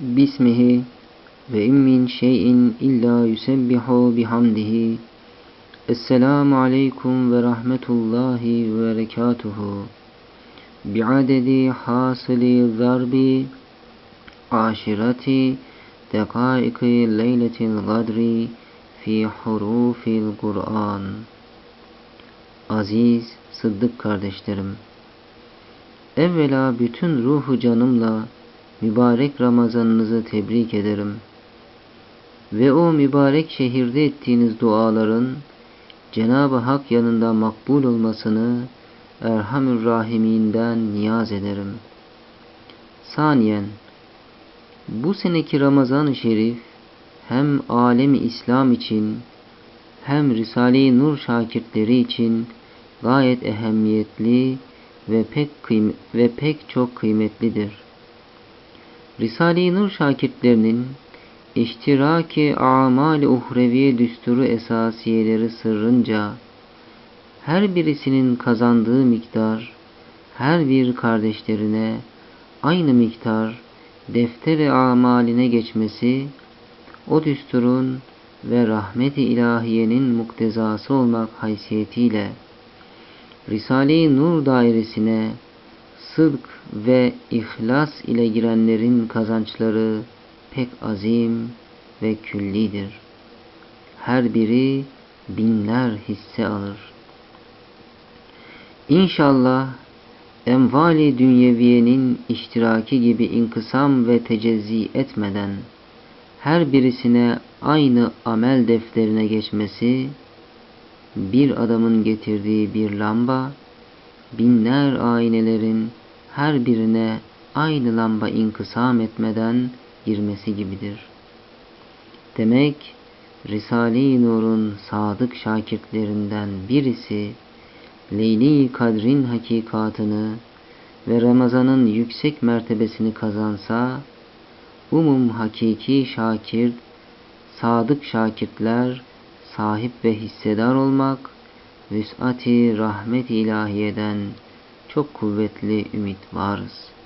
bismihi ve in min şeyin illa yusebbihu bihamdihi. Esselamu aleyküm ve rahmetullahi ve berekatuhu. Bi'adedi hasili zarbi aşireti dekaiki leyletil gadri fi hurufil Kur'an. Aziz Sıddık kardeşlerim, evvela bütün ruhu canımla mübarek Ramazanınızı tebrik ederim. Ve o mübarek şehirde ettiğiniz duaların Cenab-ı Hak yanında makbul olmasını Erhamür Rahiminden niyaz ederim. Saniyen, bu seneki Ramazan-ı Şerif hem alemi İslam için hem Risale-i Nur şakirtleri için gayet ehemmiyetli ve pek ve pek çok kıymetlidir. Risale-i Nur şakirtlerinin iştiraki amal uhreviye düsturu esasiyeleri sırrınca her birisinin kazandığı miktar her bir kardeşlerine aynı miktar defter-i amaline geçmesi o düsturun ve rahmet-i ilahiyenin muktezası olmak haysiyetiyle Risale-i Nur dairesine sıdk ve ihlas ile girenlerin kazançları pek azim ve küllidir. Her biri binler hisse alır. İnşallah emvali dünyeviyenin iştiraki gibi inkısam ve tecezzi etmeden her birisine aynı amel defterine geçmesi bir adamın getirdiği bir lamba binler aynelerin her birine aynı lamba inkısam etmeden girmesi gibidir. Demek Risale-i Nur'un sadık şakirtlerinden birisi Leyli Kadr'in hakikatını ve Ramazan'ın yüksek mertebesini kazansa umum hakiki şakir, sadık şakirtler sahip ve hissedar olmak vüs'ati rahmet ilahiyeden çok kuvvetli ümit varız.